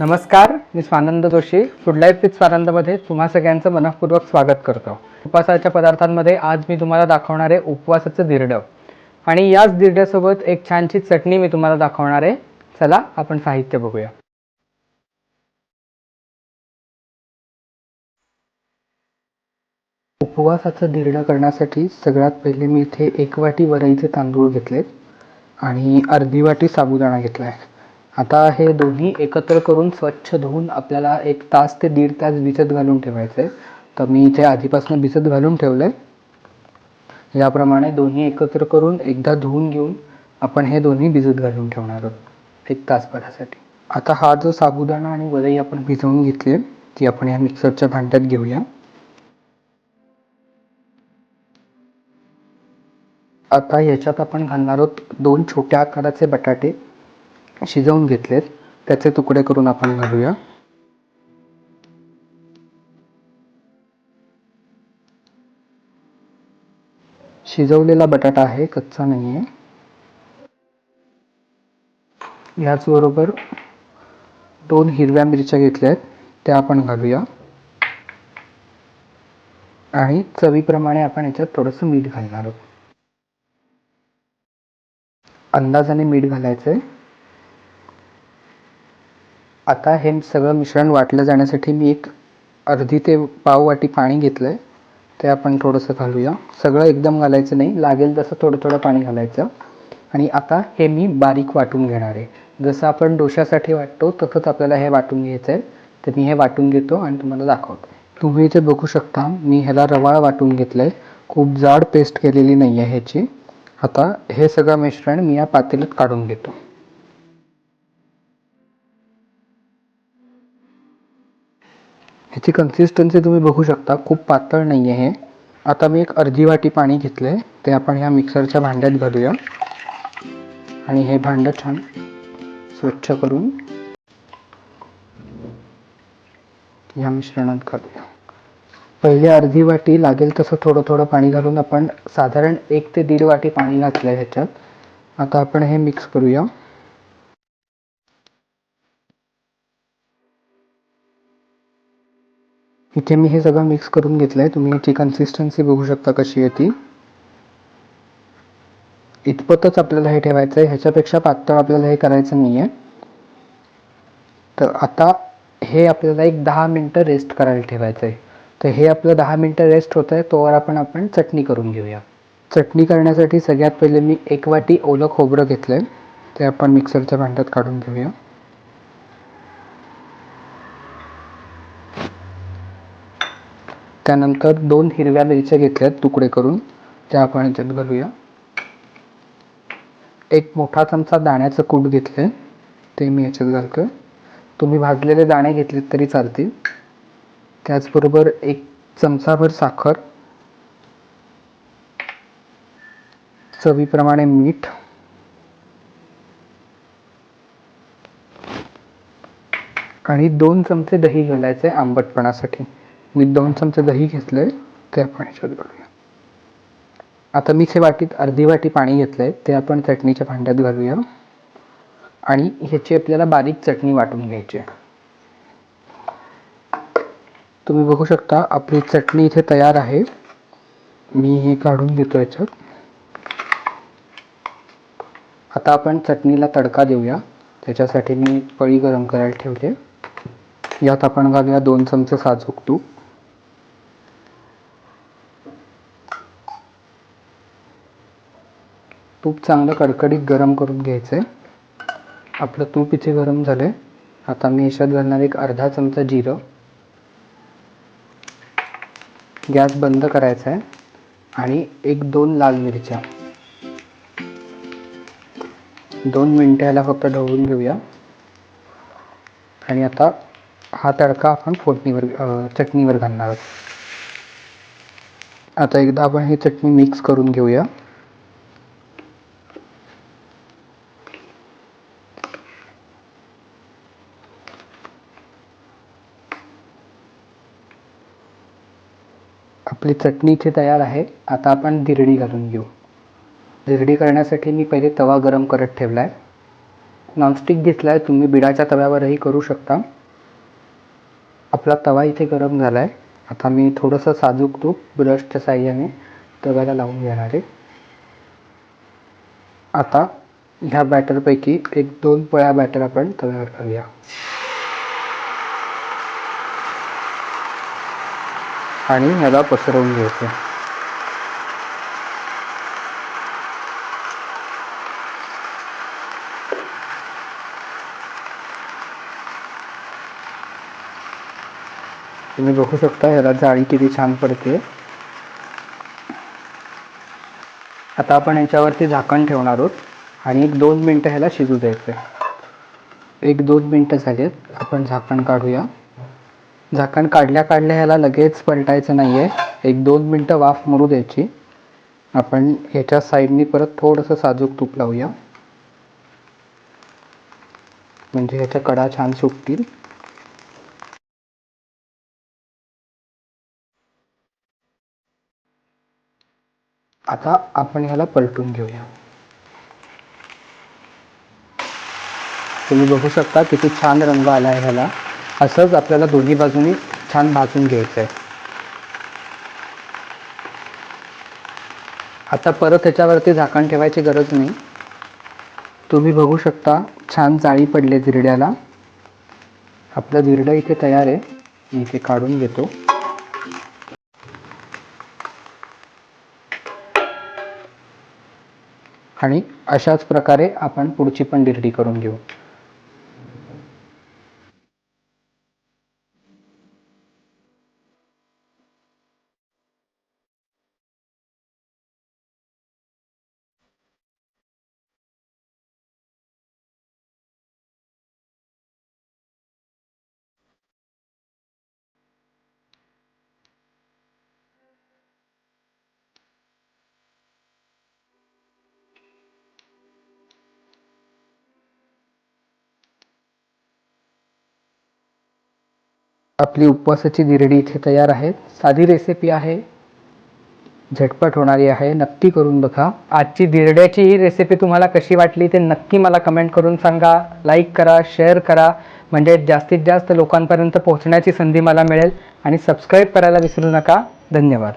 नमस्कार मी Swanand Joshi. Food life with स्वानंदमध्ये तुम्हा सगळ्यांचं मनपूर्वक स्वागत करतो. उपवासाच्या पदार्थांमध्ये आज मी तुम्हाला दाखवणार आहे उपवासाचं दिरडं. आणि याच दिरड्यासोबत एक छानशी चटणी मी तुम्हाला दाखवणार आहे. चला आपण साहित्य बघूया. उपवासाचं दिरडं करण्यासाठी सगळ्यात पहिले मी इथे एक वाटी वरईचे तांदूळ घेतलेत आणि अर्धी वाटी साबुदाणा घेतला आहे आता हे दोन्ही एकत्र करून स्वच्छ धुवून आपल्याला एक तास ते दीड तास भिजत घालून ठेवायचं आहे तर मी इथे आधीपासून भिजत घालून ठेवलं आहे याप्रमाणे दोन्ही एकत्र करून एकदा धुवून घेऊन आपण हे दोन्ही भिजत घालून ठेवणार आहोत एक तासभरासाठी. आता हा जो साबुदाणा आणि वरई आपण भिजवून घेतली ती आपण या मिक्सरच्या भांड्यात घेऊया. आता याच्यात आपण घालणार आहोत दोन छोट्या आकाराचे बटाटे. शिजवून घेतलेत. त्याचे तुकडे करून आपण घालूया. शिजवलेला बटाटा आहे कच्चा नाही आहे याचबरोबर दोन हिरव्या मिरच्या घेतल्या आहेत त्या आपण घालूया. आणि चवीप्रमाणे आपण याच्यात थोडंसं मीठ घालणार आहोत. अंदाजाने मीठ घालायचं आहे आता हे सगळं मिश्रण वाटलं जाण्यासाठी मी एक अर्धी ते पाव वाटी पाणी घेतलं आहे ते आपण थोडंसं घालूया. सगळं एकदम घालायचं नाही. लागेल तसं थोडं थोडं पाणी घालायचं. आणि आता हे मी बारीक वाटून घेणार आहे. जसं आपण डोशासाठी वाटतो तसंच आपल्याला हे वाटून घ्यायचं आहे. तर मी हे वाटून घेतो आणि तुम्हाला दाखवतो. तुम्ही इथे बघू शकता मी ह्याला रवाळ वाटून घेतलं आहे खूप जाड पेस्ट केलेली नाही आहे ह्याची. आता हे सगळं मिश्रण मी या पातेल्यात काढून घेतो. ह्याची कन्सिस्टन्सी तुम्ही बघू शकता. खूप पातळ नाही आहे आता मी एक अर्धी वाटी पाणी घेतलं आहे ते आपण ह्या मिक्सरच्या भांड्यात घालूया. आणि हे भांडं छान स्वच्छ करून या मिश्रणात घालूया. पहिले अर्धी वाटी लागेल तसं थोडं थोडं पाणी घालून आपण साधारण एक ते दीड वाटी पाणी घातलं आहे ह्याच्यात. आता आपण हे मिक्स करूया. इथे मी हे सगळं मिक्स करून घेतलं आहे तुम्ही याची कन्सिस्टन्सी बघू शकता कशी आहे ती. इतपतच आपल्याला हे ठेवायचं आहे ह्याच्यापेक्षा पातळ आपल्याला हे करायचं नाही आहे तर आता हे आपल्याला एक दहा मिनटं रेस्ट करायला ठेवायचं आहे तर हे आपलं दहा मिनटं रेस्ट होत आहे तोवर आपण आपण चटणी करून घेऊया. चटणी करण्यासाठी सगळ्यात पहिले मी एक वाटी ओलं खोबरं घेतलं आहे ते आपण मिक्सरच्या भांड्यात काढून घेऊया. त्यानंतर दोन हिरव्या मिरच्या घेतल्यात तुकडे करून त्या आपण ह्याच्यात घालूया. एक मोठा चमचा दाण्याचं कूट घेतलं ते मी याच्यात घालतोय. तुम्ही भाजलेले दाणे घेतलेत तरी चालतील. त्याचबरोबर एक चमचाभर साखर चवीप्रमाणे मीठ आणि दोन चमचे दही घालायचे आंबटपणासाठी. मी दोन चमचे दही घेतलंय ते आपण ह्याच्यात घालूया. आता मी हे वाटीत अर्धी वाटी पाणी घेतलं आहे ते आपण चटणीच्या भांड्यात घालूया. आणि ह्याची आपल्याला बारीक चटणी वाटून घ्यायची आहे. तुम्ही बघू शकता आपली चटणी इथे तयार आहे. मी हे काढून घेतो याच्यात. आता आपण चटणीला तडका देऊया. त्याच्यासाठी मी पळी गरम करायला ठेवते यात आपण घालूया दोन चमचे साजूक तूप. तूप चांगलं कडकडीत गरम करून घ्यायचं आहे आपलं तूप इथे गरम झालं आहे आता मी याच्यात घालणार एक अर्धा चमचा जिरं. गॅस बंद करायचा आहे. आणि एक दोन लाल मिरच्या. दोन मिनटं याला फक्त ढवळून घेऊया. आणि आता हा तडका आपण फोडणीवर चटणीवर घालणार आहोत. आता एकदा आपण ही चटणी मिक्स करून घेऊया. आपली चटणी इथे तयार आहे. आता आपण धिरडी घालून घेऊ. धिरडी करण्यासाठी मी पहिले तवा गरम करत ठेवला आहे नॉनस्टिक घेतला आहे तुम्ही बिडाच्या तव्यावरही करू शकता. आपला तवा इथे गरम झाला आहे आता मी थोडंसं साजूक तूप ब्रशच्या साह्याने तव्याला लावून घेणार आहे. आता ह्या बॅटरपैकी एक दोन पळ्या बॅटर आपण तव्यावर घालूया आणि ह्याला पसरवून घ्यायचं. तुम्ही बघू शकता ह्याला जाळी किती छान पडते. आता आपण ह्याच्यावरती झाकण ठेवणार आहोत आणि एक दोन मिनटं ह्याला शिजू द्यायचं आहे एक दोन मिनटं झालेत आपण झाकण काढूया. झाकण काढल्या काढल्या ह्याला लगेच पलटायचं नाही आहे एक दोन मिनटं वाफ मरू द्यायची. आपण ह्याच्या साईडनी परत थोडंसं साजूक तूप लावूया. म्हणजे ह्याच्या कडा छान सुटतील आता आपण ह्याला पलटून घेऊया. तुम्ही बघू शकता किती छान रंग आला आहे ह्याला. असंच आपल्याला दोन्ही बाजूनी छान भाजून घ्यायचं आहे आता परत ह्याच्यावरती झाकण ठेवायची गरज नाही. तुम्ही बघू शकता छान जाळी पडले जिरड्याला. आपलं जिरडं इथे तयार आहे. मी इथे काढून घेतो. आणि अशाच प्रकारे आपण पुढची पण दिरडी करून घेऊ. आपली उपवासाची दिरडी इथे तयार आहे. साधी रेसिपी आहे. झटपट होणारी आहे. नक्की करून बघा. आजची दिरड्याची ही रेसिपी तुम्हाला कशी वाटली ते नक्की मला कमेंट करून सांगा. लाईक करा शेअर करा. म्हणजे जास्तीत जास्त लोकांपर्यंत पोहोचण्याची संधी मला मिळेल. आणि सबस्क्राईब करायला विसरू नका. धन्यवाद.